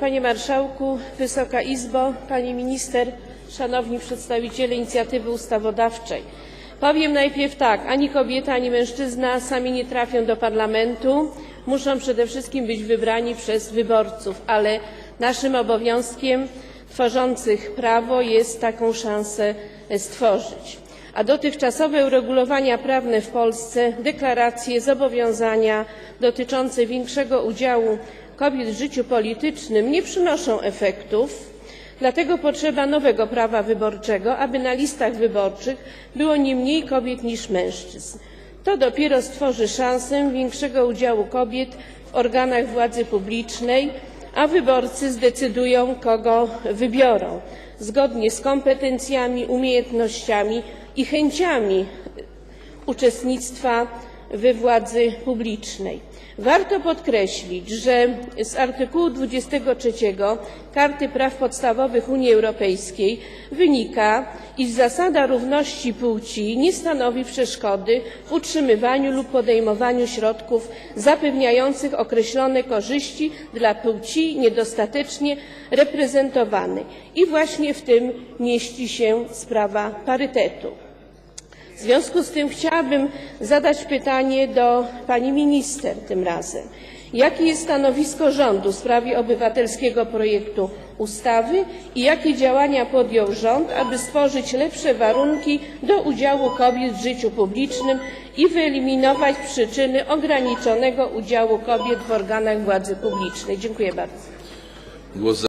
Panie Marszałku, Wysoka Izbo, Pani Minister, Szanowni Przedstawiciele Inicjatywy Ustawodawczej. Powiem najpierw tak, ani kobieta, ani mężczyzna sami nie trafią do parlamentu, muszą przede wszystkim być wybrani przez wyborców, ale naszym obowiązkiem tworzących prawo jest taką szansę stworzyć. A dotychczasowe uregulowania prawne w Polsce, deklaracje, zobowiązania dotyczące większego udziału kobiet w życiu politycznym nie przynoszą efektów, dlatego potrzeba nowego prawa wyborczego, aby na listach wyborczych było nie mniej kobiet niż mężczyzn. To dopiero stworzy szansę większego udziału kobiet w organach władzy publicznej, a wyborcy zdecydują, kogo wybiorą, zgodnie z kompetencjami, umiejętnościami i chęciami uczestnictwa we władzy publicznej. Warto podkreślić, że z artykułu 23 Karty Praw Podstawowych Unii Europejskiej wynika, iż zasada równości płci nie stanowi przeszkody w utrzymywaniu lub podejmowaniu środków zapewniających określone korzyści dla płci niedostatecznie reprezentowanej. I właśnie w tym mieści się sprawa parytetu. W związku z tym chciałabym zadać pytanie do pani minister tym razem. Jakie jest stanowisko rządu w sprawie obywatelskiego projektu ustawy i jakie działania podjął rząd, aby stworzyć lepsze warunki do udziału kobiet w życiu publicznym i wyeliminować przyczyny ograniczonego udziału kobiet w organach władzy publicznej? Dziękuję bardzo.